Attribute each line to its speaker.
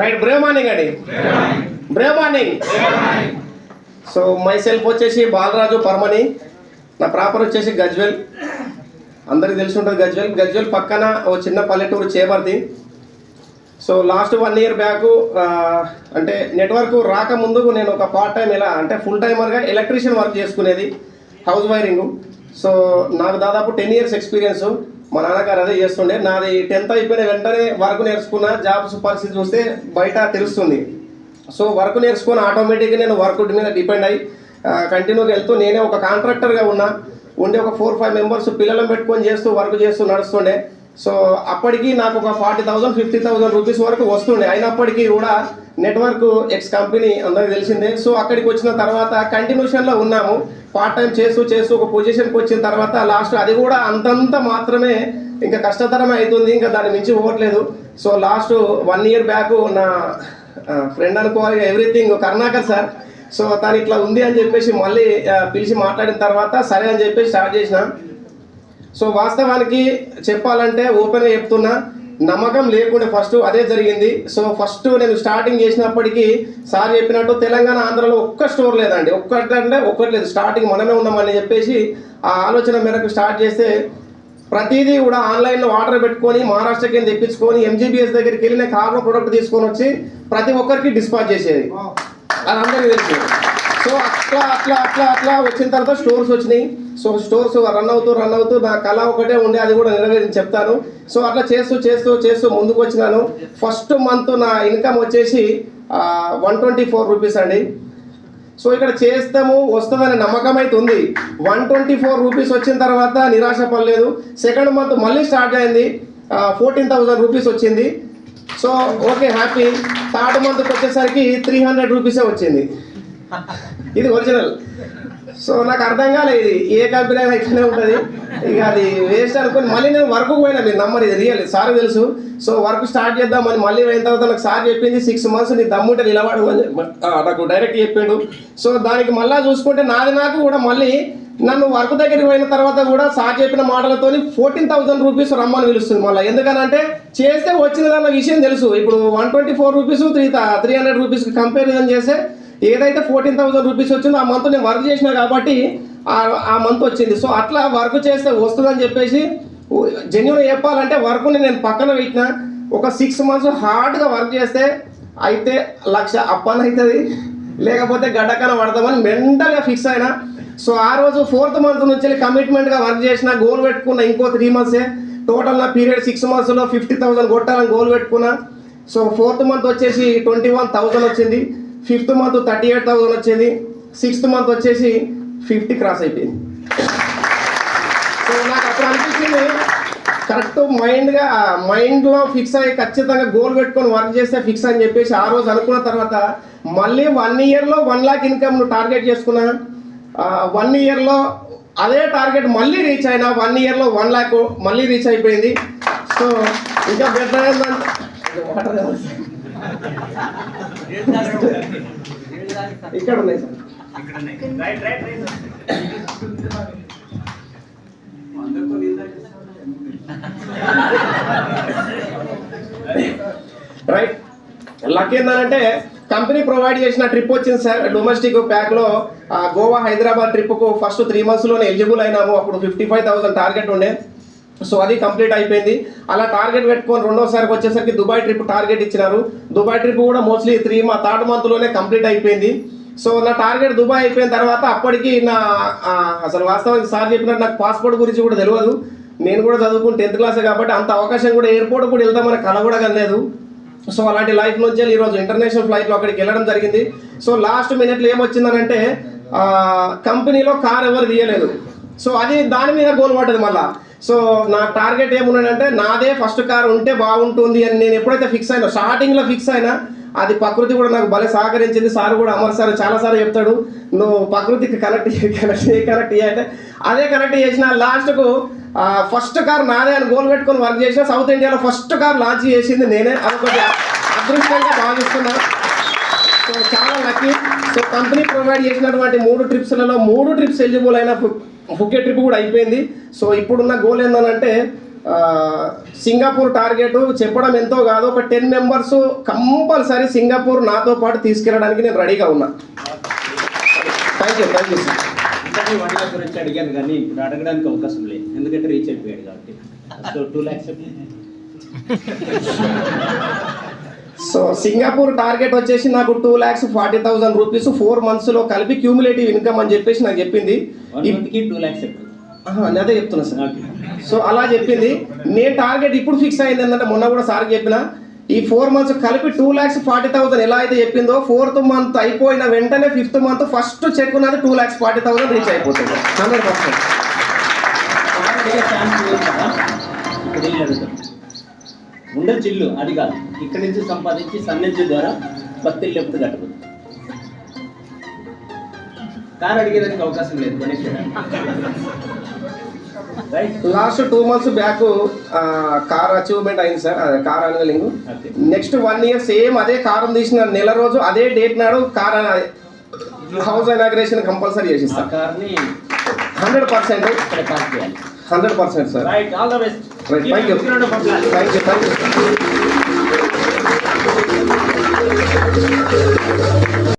Speaker 1: Right brave morning అండి. Brave morning so myself వచ్చేసి బాలరాజు పర్మని నా ప్రాపర్ వచ్చేసి గజ్వెల్. అందరికి తెలిసి ఉంటుంది గజ్వెల్. గజ్వెల్ పక్కన ఓ చిన్న పల్లెటూరు చేపర్ది. So last one year back అంటే నెట్వర్క్ రాకముందు నేను ఒక పార్ట్ టైం ఎలా అంటే ఫుల్ టైమర్గా ఎలక్ట్రీషియన్ వర్క్ చేసుకునేది హౌస్ వైరింగ్ సో నాకు దాదాపు టెన్ ఇయర్స్ ఎక్స్పీరియన్స్ మా నాన్నగారు అదే చేస్తుండే. నాది టెన్త్ అయిపోయిన వెంటనే వర్క్ నేర్చుకున్న జాబ్స్ పరిస్థితి చూస్తే బయట తెలుస్తుంది. సో వర్క్ నేర్చుకొని ఆటోమేటిక్గా నేను వర్క్ మీద డిపెండ్ అయ్యి కంటిన్యూగా వెళ్తూ నేనే ఒక కాంట్రాక్టర్గా ఉన్నా. ఉండి ఒక ఫోర్ ఫైవ్ మెంబర్స్ పిల్లలను పెట్టుకొని చేస్తూ వర్క్ చేస్తూ నడుస్తుండే. సో అప్పటికి నాకు ఒక forty thousand fifty thousand rupees వరకు వస్తుండే. అయినప్పటికీ కూడా నెట్వర్క్ ఎక్స్ కంపెనీ అందరికి తెలిసిందే. సో అక్కడికి వచ్చిన తర్వాత కంటిన్యూషన్లో ఉన్నాము. పార్ట్ టైం చేస్తూ చేస్తూ ఒక పొజిషన్కి వచ్చిన తర్వాత లాస్ట్ అది కూడా అంతంత మాత్రమే ఇంకా కష్టతరం అవుతుంది. ఇంకా దాన్ని మించి పోవట్లేదు. So last one year back నా ఫ్రెండ్ అనుకోవాలి ఎవ్రీథింగ్ కర్ణాకర్ సార్ సో తను ఇట్లా ఉంది అని చెప్పేసి మళ్ళీ పిలిచి మాట్లాడిన తర్వాత సరే అని చెప్పేసి స్టార్ట్ చేసిన. సో వాస్తవానికి చెప్పాలంటే ఓపెన్గా చెప్తున్నా నమ్మకం లేకుండా ఫస్ట్ అదే జరిగింది. సో ఫస్ట్ నేను స్టార్టింగ్ చేసినప్పటికీ సార్ చెప్పినట్టు తెలంగాణ ఆంధ్రలో ఒక్క స్టోర్ లేదండి. ఒక్కటి అంటే ఒక్కటి లేదు. స్టార్టింగ్ మనమే ఉన్నామని చెప్పేసి ఆ ఆలోచన మేరకు స్టార్ట్ చేస్తే ప్రతిదీ కూడా ఆన్లైన్లో ఆర్డర్ పెట్టుకొని మహారాష్ట్రకి తెప్పించుకొని ఎంజీబీఎస్ దగ్గరికి వెళ్ళిన కార్లో ప్రొడక్ట్ తీసుకొని వచ్చి ప్రతి ఒక్కరికి డిస్పాచ్ చేసేది. అది అందరికీ తెలుసు. సో అట్లా అట్లా అట్లా అట్లా వచ్చిన తర్వాత స్టోర్స్ వచ్చినాయి. సో స్టోర్స్ రన్ అవుతూ రన్ అవుతూ నా కళ ఒకటే ఉండే అది కూడా నెరవేరించి చెప్తాను. సో అట్లా చేస్తూ చేస్తూ చేస్తూ ముందుకు వచ్చినాను. ఫస్ట్ మంత్ నా ఇన్కమ్ వచ్చేసి వన్ ట్వంటీ ఫోర్ రూపీస్ అండి. సో ఇక్కడ చేస్తాము వస్తుందనే నమ్మకం అయితే ఉంది. వన్ ట్వంటీ ఫోర్ రూపీస్ వచ్చిన తర్వాత నిరాశ పడలేదు. సెకండ్ మంత్ మళ్ళీ స్టార్ట్ అయింది. ఫోర్టీన్ థౌజండ్ రూపీస్ వచ్చింది. సో ఓకే హ్యాపీ థర్డ్ మంత్కి వచ్చేసరికి త్రీ హండ్రెడ్ రూపీసే వచ్చింది. ఇది ఒరిజినల్ సో నాకు అర్థం కాలేదు ఇది. ఏ కంపెనీ అయినా ఇట్లనే ఉంటుంది. ఇక అది వేస్ట్ అనుకుని మళ్ళీ నేను వర్క్ పోయినా మీరు నమ్మరు ఇది రియల్ సార్ తెలుసు. సో వర్క్ స్టార్ట్ చేద్దామని మళ్ళీ అయిన తర్వాత నాకు సార్ చెప్పింది సిక్స్ మంత్స్ నీ దమ్ముంటే నిలబడు అని నాకు డైరెక్ట్ చెప్పాడు. సో దానికి మళ్ళీ చూసుకుంటే నాది నాకు కూడా మళ్ళీ నన్ను వర్క్ దగ్గరికి పోయిన తర్వాత కూడా సార్ చెప్పిన మాటలతో ఫోర్టీన్ థౌసండ్ రూపీస్ రమ్మని పిలుస్తుంది మళ్ళీ. ఎందుకనంటే చేస్తే వచ్చినదన్న విషయం తెలుసు. ఇప్పుడు one twenty four rupees three three hundred రూపీస్కి కంపారిజన్ చేస్తే ఏదైతే ఫోర్టీన్ థౌసండ్ రూపీస్ వచ్చిందో ఆ మంత్ నేను వర్క్ చేసిన కాబట్టి ఆ- మంత్ వచ్చింది. సో అట్లా వర్క్ చేస్తే వస్తుందని చెప్పేసి జెన్యున్ చెప్పాలంటే వర్క్ని నేను పక్కన పెట్టిన. ఒక సిక్స్ మంత్స్ హార్డ్గా వర్క్ చేస్తే అయితే లక్ష అప్పన్ అవుతుంది లేకపోతే గడ్డకన పడదామని మెంటల్గా ఫిక్స్ అయినా. సో ఆ రోజు ఫోర్త్ మంత్ నుంచి కమిట్మెంట్గా వర్క్ చేసిన గోల్ పెట్టుకున్న ఇంకో త్రీ మంత్సే టోటల్ నా పీరియడ్ సిక్స్ మంత్స్లో ఫిఫ్టీ థౌసండ్ కొట్టాలని గోల్ పెట్టుకున్నా. సో ఫోర్త్ మంత్ వచ్చేసి ట్వంటీ వన్ థౌసండ్ వచ్చింది. Fifth month thirty eight thousand వచ్చేది. సిక్స్త్ మంత్ వచ్చేసి ఫిఫ్టీ క్రాస్ అయిపోయింది. సో నాకు అప్పుడు అనిపించింది కరెక్ట్ మైండ్గా మైండ్లో ఫిక్స్ అయ్యి ఖచ్చితంగా గోల్ పెట్టుకొని వర్క్ చేస్తే ఫిక్స్ అని చెప్పేసి ఆ రోజు అనుకున్న తర్వాత మళ్ళీ వన్ ఇయర్లో వన్ లాక్ ఇన్కమ్ నువ్వు టార్గెట్ చేసుకున్నా. వన్ ఇయర్లో అదే టార్గెట్ మళ్ళీ రీచ్ అయినా వన్ ఇయర్లో వన్ ల్యాక్ మళ్ళీ రీచ్ అయిపోయింది. సో ఇంకా బెటర్ వాటర్ ఇక్కడ ఉన్నాయి సార్. రైట్ లక్ ఏంటంటే కంపెనీ ప్రొవైడ్ చేసిన ట్రిప్ వచ్చింది సార్. డొమెస్టిక్ ప్యాక్లో గోవా హైదరాబాద్ ట్రిప్కు ఫస్ట్ త్రీ మంత్స్లోనే ఎలిజిబుల్ అయినాము. అప్పుడు ఫిఫ్టీ ఫైవ్ థౌసండ్ టార్గెట్ ఉండే. సో అది కంప్లీట్ అయిపోయింది. అలా టార్గెట్ పెట్టుకొని రెండోసారికి వచ్చేసరికి దుబాయ్ ట్రిప్ టార్గెట్ ఇచ్చినారు. దుబాయ్ ట్రిప్ కూడా మోస్ట్లీ త్రీ మా థర్డ్ మంత్లోనే కంప్లీట్ అయిపోయింది. సో నా టార్గెట్ దుబాయ్ అయిపోయిన తర్వాత అప్పటికి నా అసలు వాస్తవానికి సార్ చెప్పినట్టు నాకు పాస్పోర్ట్ గురించి కూడా తెలియదు నేను కూడా చదువుకుని టెన్త్ క్లాసే కాబట్టి అంత అవకాశం కూడా ఎయిర్పోర్ట్ కూడా వెళ్దామని కళ కూడా కనలేదు. సో అలాంటి లైఫ్ నుంచి వెళ్ళి ఈరోజు ఇంటర్నేషనల్ ఫ్లైట్లో అక్కడికి వెళ్ళడం జరిగింది. సో లాస్ట్ మినిట్లో ఏమొచ్చిందనంటే కంపెనీలో కార్ ఎవరు తీయలేదు. సో అది దాని మీద గోల్ పడ్డది మళ్ళీ. సో నా టార్గెట్ ఏమున్నాడంటే నాదే ఫస్ట్ కార్ ఉంటే బాగుంటుంది అని నేను ఎప్పుడైతే ఫిక్స్ అయినా స్టార్టింగ్లో ఫిక్స్ అయినా అది ప్రకృతి కూడా నాకు భలే సహకరించింది. సార్ కూడా అమర్ సార్ చాలాసార్లు చెప్తాడు నువ్వు ప్రకృతికి కనెక్ట్ కనెక్ట్ కనెక్ట్ అంటే అదే కనెక్ట్ చేసిన లాస్ట్కు ఫస్ట్ కార్ నాదే అని గోల్ పెట్టుకొని వర్క్ చేసిన సౌత్ ఇండియాలో ఫస్ట్ కార్ లాంచ్ చేసింది నేనే. అదొకటి అదృష్టంగా భావిస్తున్నా. సో చాలా లక్కీ. సో కంపెనీ ప్రొవైడ్ చేసినటువంటి మూడు ట్రిప్స్లలో మూడు ట్రిప్స్ ఎలిజిబుల్ అయిన ఫుకే ట్రిప్ కూడా అయిపోయింది. సో ఇప్పుడున్న గోల్ ఏంటంటే సింగపూర్ టార్గెట్ చెప్పడం ఎంతో కాదు ఒక టెన్ మెంబర్స్ కంపల్సరీ సింగపూర్ నాతో పాటు తీసుకెళ్ళడానికి నేను రెడీగా ఉన్నా. Thank you thank you sir
Speaker 2: గురించి అడిగాను కానీ ఇప్పుడు అడగడానికి అవకాశం లేదు. ఎందుకంటే రీచ్ అయిపోయాడు కాబట్టి. So two lakhs
Speaker 1: so Singapore target వచ్చేసి నాకు two lakhs forty thousand rupees four మంత్స్లో కలిపి క్యూములేటివ్ ఇన్కమ్ అని చెప్పేసి నాకు చెప్పింది.
Speaker 2: టూ ల్యాక్స్
Speaker 1: అదే చెప్తున్నా సార్. సో అలా చెప్పింది. నేను టార్గెట్ ఇప్పుడు ఫిక్స్ అయింది ఏంటంటే మొన్న కూడా సార్ చెప్పిన. ఈ ఫోర్ మంత్స్ కలిపి టూ ల్యాక్స్ ఫార్టీ థౌసండ్ ఎలా అయితే చెప్పిందో ఫోర్త్ మంత్ అయిపోయిన వెంటనే ఫిఫ్త్ మంత్ ఫస్ట్ చెక్ ఉన్నది two lakhs forty thousand reach అయిపోతుంది. Hundred percent.
Speaker 2: ఉండొచ్చు ఇల్లు అది కాదు. ఇక్కడి నుంచి సంపాదించి సన్నిధి ద్వారా భక్తి ఇల్లు ఎప్పుడు కట్టుకుంది కార్ అడిగేదానికి అవకాశం లేదు Ganesh right
Speaker 1: last two months back car achievement అయింది సార్ అదే కార్ అనగలింగ్ నెక్స్ట్ వన్ ఇయర్ సేమ్ అదే కారం తీసిన నెల రోజు అదే డేట్ నాడు కార్ హౌస్ ఇనాగ్రేషన్ కంపల్సరీ
Speaker 2: కార్ని
Speaker 1: hundred percent hundred percent sir thank you. Thank you thank you